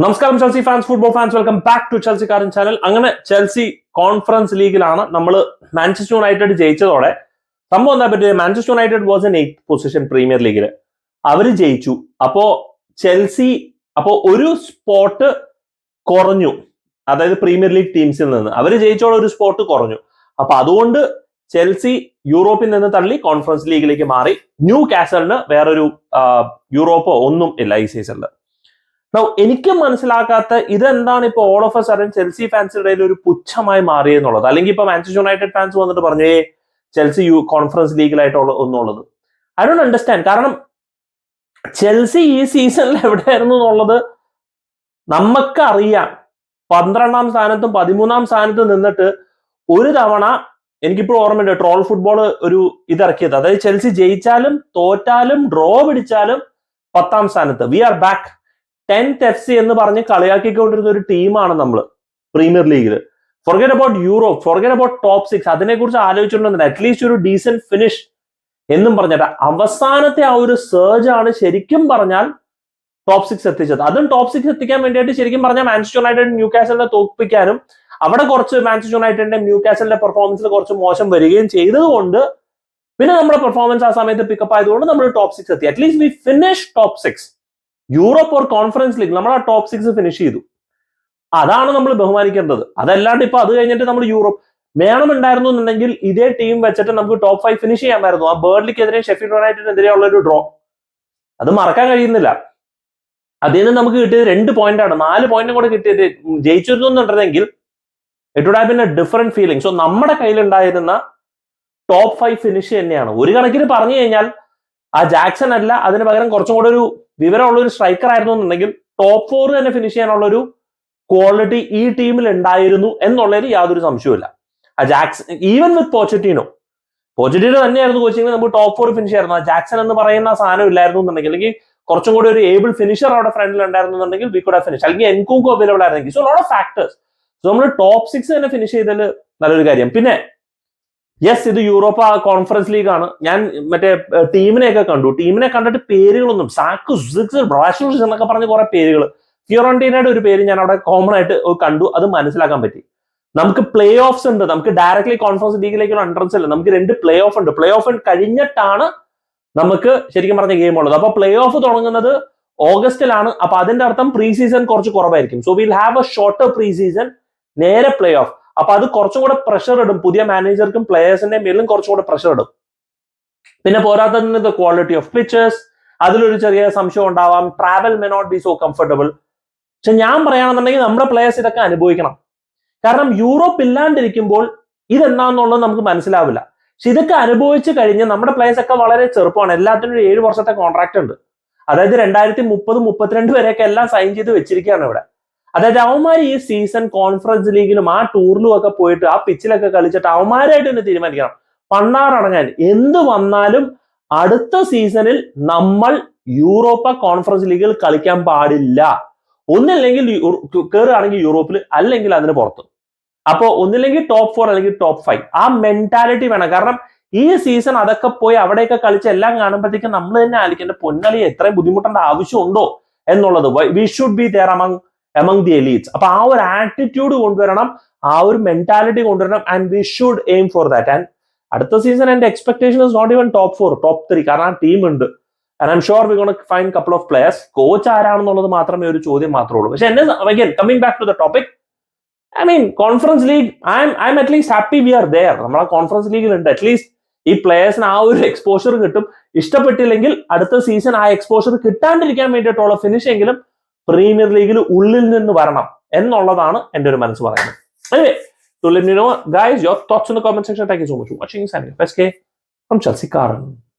നമസ്കാരം Chelsea fans football fans welcome back to Chelsea കാരൻ channel അങ്ങനെ Chelsea conference ലീഗിലാണ് നമ്മൾ മാഞ്ചസ്റ്റർ യുണൈറ്റഡ് ജയിച്ചതോടെ സംഭവം എന്താ പറ്റിയത്? Manchester United was in eighth position premier ലീഗിൽ അവർ ജയിച്ചു. അപ്പോ ചെൽസി അപ്പോ ഒരു സ്പോട്ട് കുറഞ്ഞു. അതായത് പ്രീമിയർ ലീഗ് ടീംസിൽ നിന്ന്. അവർ ജയിച്ചോടെ ഒരു സ്പോട്ട് കുറഞ്ഞു. അപ്പൊ അതുകൊണ്ട് ചെൽസി യൂറോപ്പിൽ നിന്ന് തള്ളി കോൺഫറൻസ് ലീഗിലേക്ക് മാറി. ന്യൂ കാസലിന് വേറൊരു യൂറോപ്പോ ഒന്നും ഇല്ല ഈ സീസണിൽ Now, എനിക്ക് മനസ്സിലാക്കാത്ത ഇതെന്താണ് ഇപ്പൊ all of a sudden Chelsea ഫാൻസിന്റെ ഇടയിൽ ഒരു പുച്ഛമായി മാറിയെന്നുള്ളത് അല്ലെങ്കിൽ ഇപ്പൊ മാഞ്ചസ്റ്റർ യുണൈറ്റഡ് ഫാൻസ് വന്നിട്ട് പറഞ്ഞു ഏ ചെൽസി യു കോൺഫറൻസ് ലീഗിലായിട്ടുള്ള ഒന്നുള്ളത്. ഐ ഡോണ്ട് അണ്ടർസ്റ്റാൻഡ് കാരണം ചെൽസി ഈ സീസണിൽ എവിടെയായിരുന്നു എന്നുള്ളത് നമുക്കറിയാം പന്ത്രണ്ടാം സ്ഥാനത്തും പതിമൂന്നാം സ്ഥാനത്തും നിന്നിട്ട് ഒരു തവണ എനിക്കിപ്പോൾ ഓർമ്മയുണ്ട് ട്രോൾ ഫുട്ബോൾ ഒരു ഇതിറക്കിയത്. അതായത് ചെൽസി ജയിച്ചാലും തോറ്റാലും ഡ്രോ പിടിച്ചാലും പത്താം സ്ഥാനത്ത്. We are back tenth F C എന്ന് പറഞ്ഞ് കളിയാക്കിക്കൊണ്ടിരുന്ന ഒരു ടീമാണ് നമ്മൾ പ്രീമിയർ ലീഗിൽ forget about Europe forget about top six അതിനെക്കുറിച്ച് ആലോചിച്ചിട്ടുണ്ടെന്ന് അറ്റ്ലീസ്റ്റ് ഒരു ഡീസെന്റ് ഫിനിഷ് എന്നും പറഞ്ഞിട്ട്. അവസാനത്തെ ആ ഒരു സർജ് ആണ് ശരിക്കും പറഞ്ഞാൽ ടോപ്പ് സിക്സ് എത്തിച്ചത്. അതും ടോപ്പ് സിക്സ് എത്തിക്കാൻ വേണ്ടിയിട്ട് ശരിക്കും പറഞ്ഞാൽ മാഞ്ചസ്റ്റർ യുണൈറ്റഡ് ന്യൂ കാസലിനെ തോൽപ്പിക്കാനും അവിടെ കുറച്ച് മാഞ്ചസ്റ്റർ യുണൈറ്റഡിന്റെ ന്യൂ കാസലിന്റെ പെർഫോമൻസിൽ കുറച്ച് മോശം വരികയും ചെയ്തതുകൊണ്ട് പിന്നെ നമ്മുടെ പെർഫോമൻസ് ആ സമയത്ത് പിക്കപ്പ് ആയതുകൊണ്ട് നമ്മൾ ടോപ്പ് സിക്സ് എത്തി. At least we finish top six Europe or conference league നമ്മൾ ആ ടോപ്പ് സിക്സ് ഫിനിഷ് ചെയ്തു. അതാണ് നമ്മൾ ബഹുമാനിക്കേണ്ടത്. അതല്ലാണ്ട് ഇപ്പൊ അത് കഴിഞ്ഞിട്ട് നമ്മൾ യൂറോപ്പ് വേണമുണ്ടായിരുന്നു എന്നുണ്ടെങ്കിൽ ഇതേ ടീം വെച്ചിട്ട് നമുക്ക് ടോപ്പ് ഫൈവ് ഫിനിഷ് ചെയ്യാമായിരുന്നു. ആ ബേർഡ്ലിക്കെതിരെ ഷെഫീൽഡ് യുണൈറ്റഡിനെതിരെ ഉള്ള ഒരു ഡ്രോ അത് മറക്കാൻ കഴിയുന്നില്ല. അതിൽ നിന്ന് നമുക്ക് കിട്ടിയത് രണ്ട് പോയിന്റ് ആണ്. നാല് പോയിന്റും കൂടെ കിട്ടിയത് ജയിച്ചിരുന്നു എന്നുണ്ടെങ്കിൽ it would have been a different feeling so നമ്മുടെ കയ്യിലുണ്ടായിരുന്ന ടോപ്പ് ഫൈവ് ഫിനിഷ് തന്നെയാണ്. ഒരു കണക്കിന് പറഞ്ഞു കഴിഞ്ഞാൽ ആ ജാക്സൺ അല്ല അതിന് പകരം കുറച്ചും കൂടെ ഒരു വിവരമുള്ള ഒരു സ്ട്രൈക്കർ ആയിരുന്നു എന്നുണ്ടെങ്കിൽ ടോപ്പ് ഫോർ തന്നെ ഫിനിഷ് ചെയ്യാനുള്ള ഒരു ക്വാളിറ്റി ഈ ടീമിൽ ഉണ്ടായിരുന്നു എന്നുള്ളതിൽ യാതൊരു സംശയവുമില്ല. ആ ജാക്സൺ ഈവൻ വിത്ത് പോച്ചറ്റീനോ പോച്ചറ്റീനോ തന്നെയായിരുന്നു കോച്ചിങ് നമുക്ക് ടോപ്പ് ഫോർ ഫിനിഷ് ആയിരുന്നു ആ ജാക്സൺ എന്ന് പറയുന്ന സാധനം ഇല്ലായിരുന്നു എന്നുണ്ടെങ്കിൽ അല്ലെങ്കിൽ കുറച്ചും കൂടി ഒരു ഏബിൾ ഫിനിഷർ അവിടെ ഫ്രണ്ടിൽ ഉണ്ടായിരുന്നു എന്നുണ്ടെങ്കിൽ വി കുഡ് ഫിനിഷ് അല്ലെങ്കിൽ എൻകൂക്കോ അവൈലബിൾ ആയിരുന്നെങ്കിൽ. So lot of factors so നമ്മൾ ടോപ്പ് സിക്സ് തന്നെ ഫിനിഷ് ചെയ്തതിൽ നല്ലൊരു കാര്യം. പിന്നെ യെസ് ഇത് യൂറോപ്പ കോൺഫറൻസ് ലീഗ് ആണ്. ഞാൻ മറ്റേ ടീമിനെയൊക്കെ കണ്ടു. ടീമിനെ കണ്ടിട്ട് പേരുകളൊന്നും സാക്ക് സിക്സ് ബ്രാഷൂസ് എന്നൊക്കെ പറഞ്ഞ കുറെ പേരുകൾ ഫിയോറന്റീനയുടെ ഒരു പേര് ഞാൻ അവിടെ കോമൺ ആയിട്ട് കണ്ടു. അത് മനസ്സിലാക്കാൻ പറ്റി. നമുക്ക് പ്ലേ ഓഫ്സ് ഉണ്ട്. നമുക്ക് ഡയറക്ട്ലി കോൺഫറൻസ് ലീഗിലേക്കുള്ള എൻട്രൻസ് ഇല്ല നമുക്ക് രണ്ട് പ്ലേ ഓഫ് ഉണ്ട്. പ്ലേ ഓഫ് കഴിഞ്ഞിട്ടാണ് നമുക്ക് ശരിക്കും പറഞ്ഞ ഗെയിം ഉള്ളത്. അപ്പൊ പ്ലേ ഓഫ് തുടങ്ങുന്നത് ഓഗസ്റ്റിലാണ്. അപ്പൊ അതിന്റെ അർത്ഥം പ്രീ സീസൺ കുറച്ച് കുറവായിരിക്കും. So will have a shorter pre season നേരെ പ്ലേ ഓഫ് അപ്പൊ അത് കുറച്ചും കൂടെ പ്രഷർ ഇടും. പുതിയ മാനേജർക്കും പ്ലേയേഴ്സിന്റെ മേലും കുറച്ചും കൂടെ പ്രഷർ ഇടും. പിന്നെ പോരാത്തതിന് ക്വാളിറ്റി ഓഫ് പിച്ചേഴ്സ് അതിലൊരു ചെറിയ സംശയം ഉണ്ടാവാം. Travel may not be so comfortable പക്ഷെ ഞാൻ പറയുകയാണെന്നുണ്ടെങ്കിൽ നമ്മുടെ പ്ലേയേഴ്സ് ഇതൊക്കെ അനുഭവിക്കണം. കാരണം യൂറോപ്പ് ഇല്ലാണ്ടിരിക്കുമ്പോൾ ഇതെന്താന്നുള്ളത് നമുക്ക് മനസ്സിലാവില്ല. പക്ഷെ ഇതൊക്കെ അനുഭവിച്ച് കഴിഞ്ഞ് നമ്മുടെ പ്ലേയേഴ്സ് ഒക്കെ വളരെ ചെറുപ്പമാണ്. എല്ലാത്തിനും ഒരു ഏഴ് വർഷത്തെ കോൺട്രാക്ട് ഉണ്ട്. അതായത് രണ്ടായിരത്തി മുപ്പത് മുപ്പത്തിരണ്ട് വരെയൊക്കെ എല്ലാം സൈൻ ചെയ്ത് വെച്ചിരിക്കുകയാണ് ഇവിടെ. അതായത് അവന്മാർ ഈ സീസൺ കോൺഫറൻസ് ലീഗിലും ആ ടൂറിലും ഒക്കെ പോയിട്ട് ആ പിച്ചിലൊക്കെ കളിച്ചിട്ട് അവന്മാരായിട്ട് തന്നെ തീരുമാനിക്കണം. പണ്ണാറടങ്ങാൻ എന്ത് വന്നാലും അടുത്ത സീസണിൽ നമ്മൾ യൂറോപ്പ കോൺഫറൻസ് ലീഗിൽ കളിക്കാൻ പാടില്ല. ഒന്നില്ലെങ്കിൽ കയറുകയാണെങ്കിൽ യൂറോപ്പിൽ അല്ലെങ്കിൽ അതിന് പുറത്ത്. അപ്പോ ഒന്നില്ലെങ്കിൽ ടോപ്പ് ഫോർ അല്ലെങ്കിൽ ടോപ്പ് ഫൈവ് ആ മെന്റാലിറ്റി വേണം. കാരണം ഈ സീസൺ അതൊക്കെ പോയി അവിടെയൊക്കെ കളിച്ച് എല്ലാം കാണുമ്പോഴത്തേക്കും നമ്മൾ തന്നെ ആലിക്കേണ്ട പൊന്നലി എത്രയും ബുദ്ധിമുട്ടേണ്ട ആവശ്യമുണ്ടോ എന്നുള്ളത്. We should be there among among the elites അപ്പൊ ആ ഒരു ആറ്റിറ്റ്യൂഡ് കൊണ്ടുവരണം ആ ഒരു മെന്റാലിറ്റി കൊണ്ടുവരണം and we should aim for that and അടുത്ത സീസൺ എന്റെ expectation is not even top four top three കാരണം ആ ടീം ഉണ്ട്. And I'm sure we gonna find couple of players coach ആരാണെന്നുള്ളത് മാത്രമേ ഒരു ചോദ്യം മാത്രമേ ഉള്ളൂ. പക്ഷെ എന്നെ again coming back to the topic I mean conference league I'm I'm at least happy we are there നമ്മളെ കോൺഫറൻസ് ലീഗിൽ ഉണ്ട് അറ്റ്ലീസ്റ്റ് ഈ പ്ലേയേഴ്സിന് ആ ഒരു എക്സ്പോഷർ കിട്ടും. ഇഷ്ടപ്പെട്ടില്ലെങ്കിൽ അടുത്ത സീസൺ ആ എക്സ്പോഷർ കിട്ടാണ്ടിരിക്കാൻ വേണ്ടിയിട്ടുള്ള ഫിനിഷ് എങ്കിലും പ്രീമിയർ ലീഗിൽ ഉള്ളിൽ നിന്ന് വരണം എന്നുള്ളതാണ് എന്റെ ഒരു മനസ്സ് പറയുന്നത്. Section thank so much watching best K from ചൽസിക്കാറുണ്ട്